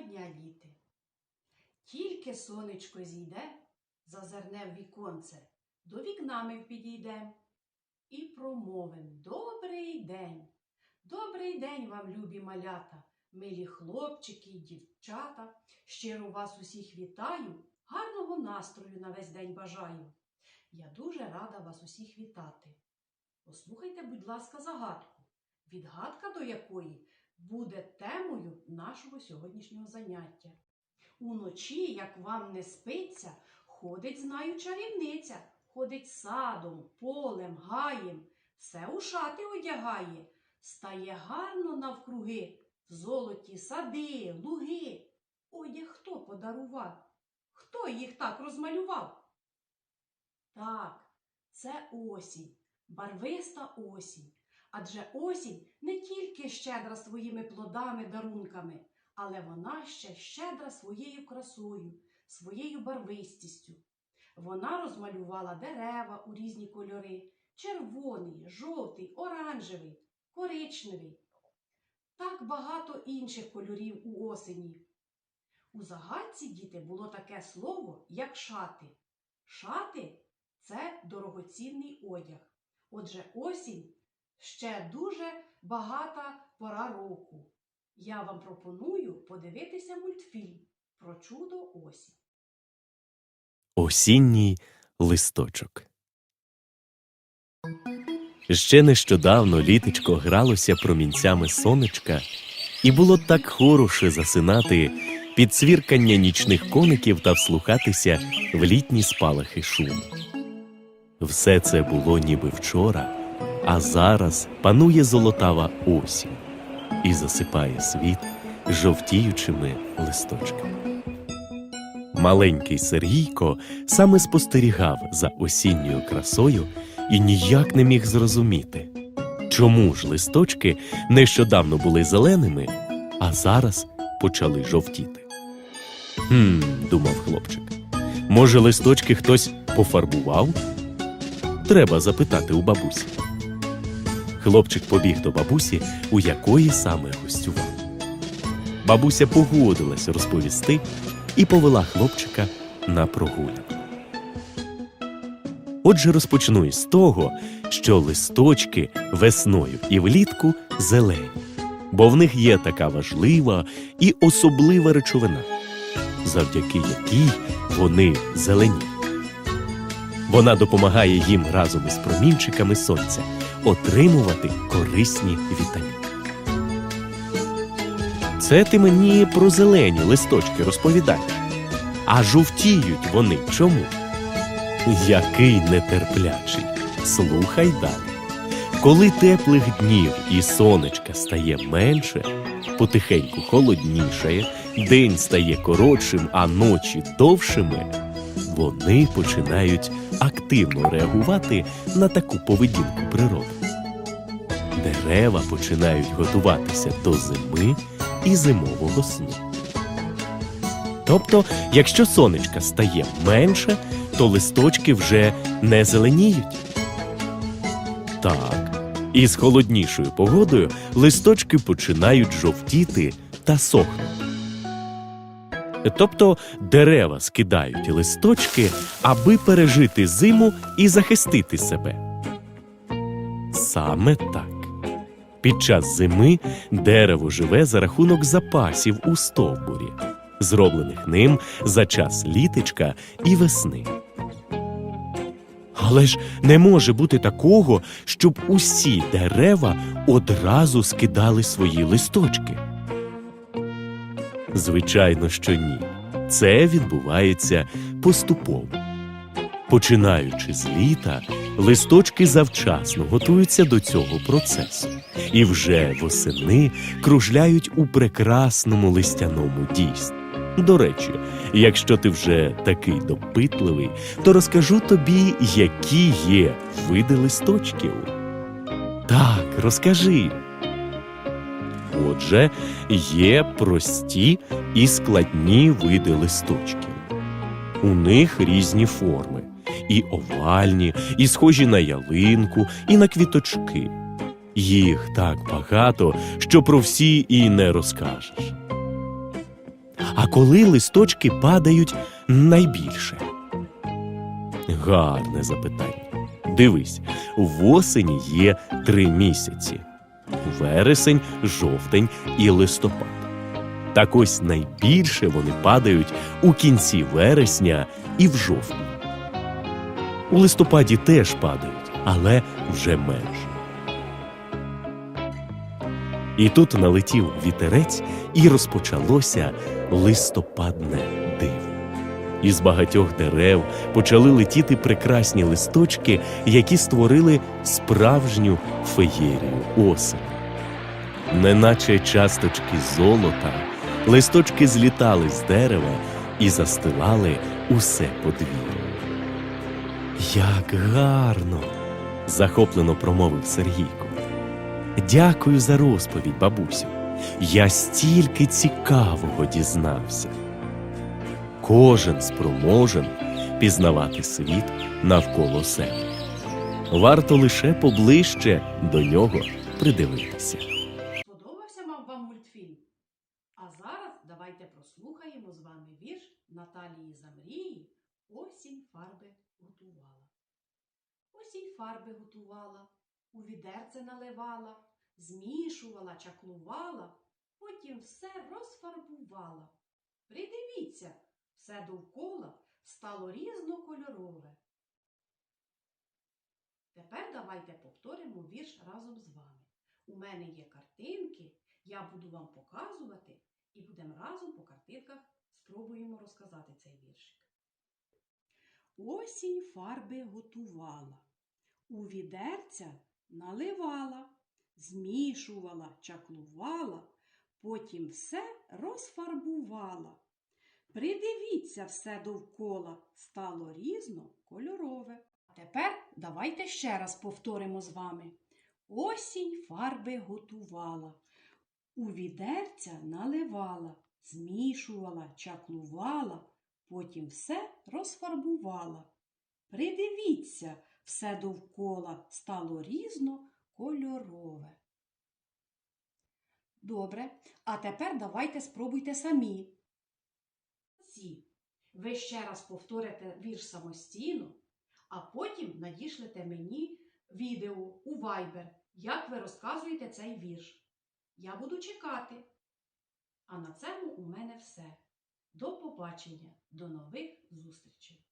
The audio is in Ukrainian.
Дня, діти! Тільки сонечко зійде, зазирне в віконце, до вікна ми підійдем і промовим Добрий день! Добрий день вам, любі малята, милі хлопчики і дівчата. Щиро вас усіх вітаю, гарного настрою на весь день бажаю. Я дуже рада вас усіх вітати. Послухайте, будь ласка, загадку, відгадка до якої буде темою нашого сьогоднішнього заняття. Уночі, як вам не спиться, ходить, знаю, чарівниця, ходить садом, полем, гаєм, все у шати одягає, стає гарно навкруги, в золоті сади, луги. Одяг хто подарував? Хто їх так розмалював? Так, це осінь, барвиста осінь. Адже осінь не тільки щедра своїми плодами, дарунками, але вона ще щедра своєю красою, своєю барвистістю. Вона розмалювала дерева у різні кольори червоний, жовтий, оранжевий, коричневий. Так багато інших кольорів у осені. У загадці діти було таке слово, як шати. Шати це дорогоцінний одяг. Отже, осінь ще дуже багата пора року. Я вам пропоную подивитися мультфільм про чудо осінь. Осінній листочок. Ще нещодавно літечко гралося промінцями сонечка, і було так хороше засинати під цвіркання нічних коників та вслухатися в літні спалахи шуму. Все це було ніби вчора, а зараз панує золотава осінь і засипає світ жовтіючими листочками. Маленький Сергійко саме спостерігав за осінньою красою і ніяк не міг зрозуміти, чому ж листочки нещодавно були зеленими, а зараз почали жовтіти. Хм, думав хлопчик. Може, листочки хтось пофарбував? Треба запитати у бабусі. Хлопчик побіг до бабусі, у якої саме гостював. Бабуся погодилась розповісти і повела хлопчика на прогулянку. Отже, розпочну із того, що листочки весною і влітку зелені, бо в них є така важлива і особлива речовина, завдяки якій вони зелені. Вона допомагає їм разом із промінчиками сонця отримувати корисні вітаміни. Це ти мені про зелені листочки розповідаєш. А жовтіють вони чому? Який нетерплячий. Слухай далі. Коли теплих днів і сонечка стає менше, потихеньку холоднішає, день стає коротшим, а ночі довшими, вони починають активно реагувати на таку поведінку природи. Дерева починають готуватися до зими і зимового сну. Тобто, якщо сонечка стає менше, то листочки вже не зеленіють. Так, із холоднішою погодою листочки починають жовтіти та сохнути. Тобто дерева скидають листочки, аби пережити зиму і захистити себе. Саме так. Під час зими дерево живе за рахунок запасів у стовбурі, зроблених ним за час літочка і весни. Але ж не може бути такого, щоб усі дерева одразу скидали свої листочки. Звичайно, що ні. Це відбувається поступово. Починаючи з літа, листочки завчасно готуються до цього процесу і вже восени кружляють у прекрасному листяному дійстві. До речі, якщо ти вже такий допитливий, то розкажу тобі, які є види листочків. Так, розкажи. Отже, є прості і складні види листочків. У них різні форми і овальні, і схожі на ялинку, і на квіточки. Їх так багато, що про всі і не розкажеш. А коли листочки падають найбільше? Гарне запитання. Дивись, в осені є три місяці: вересень, жовтень і листопад. Так ось найбільше вони падають у кінці вересня і в жовтні. У листопаді теж падають, але вже менше. І тут налетів вітерець, і розпочалося листопадне. Із багатьох дерев почали летіти прекрасні листочки, які створили справжню феєрію осені. Неначе часточки золота, листочки злітали з дерева і застилали усе подвір'я. Як гарно! захоплено промовив Сергійко. Дякую за розповідь, бабусю. Я стільки цікавого дізнався. Кожен спроможен пізнавати світ навколо себе. Варто лише поближче до нього придивитися. Сподобався вам вам мультфільм? А зараз давайте прослухаємо з вами вірш Наталії Замрії Осінь фарби готувала. Осінь фарби готувала, у відерце наливала, змішувала, чаклувала, потім все розфарбувала. Придивіться, все довкола стало різнокольорове. Тепер давайте повторимо вірш разом з вами. У мене є картинки, я буду вам показувати і будемо разом по картинках спробуємо розказати цей віршик. Осінь фарби готувала, у відерця наливала, змішувала, чаклувала, потім все розфарбувала. Придивіться все довкола, стало різнокольорове. А тепер давайте ще раз повторимо з вами. Осінь фарби готувала, у відерця наливала, змішувала, чаклувала, потім все розфарбувала. Придивіться, все довкола стало різнокольорове. Добре, а тепер давайте спробуйте самі. Ці. Ви ще раз повторите вірш самостійно, а потім надішлете мені відео у Viber, як ви розказуєте цей вірш. Я буду чекати. А на цьому у мене все. До побачення, до нових зустрічей!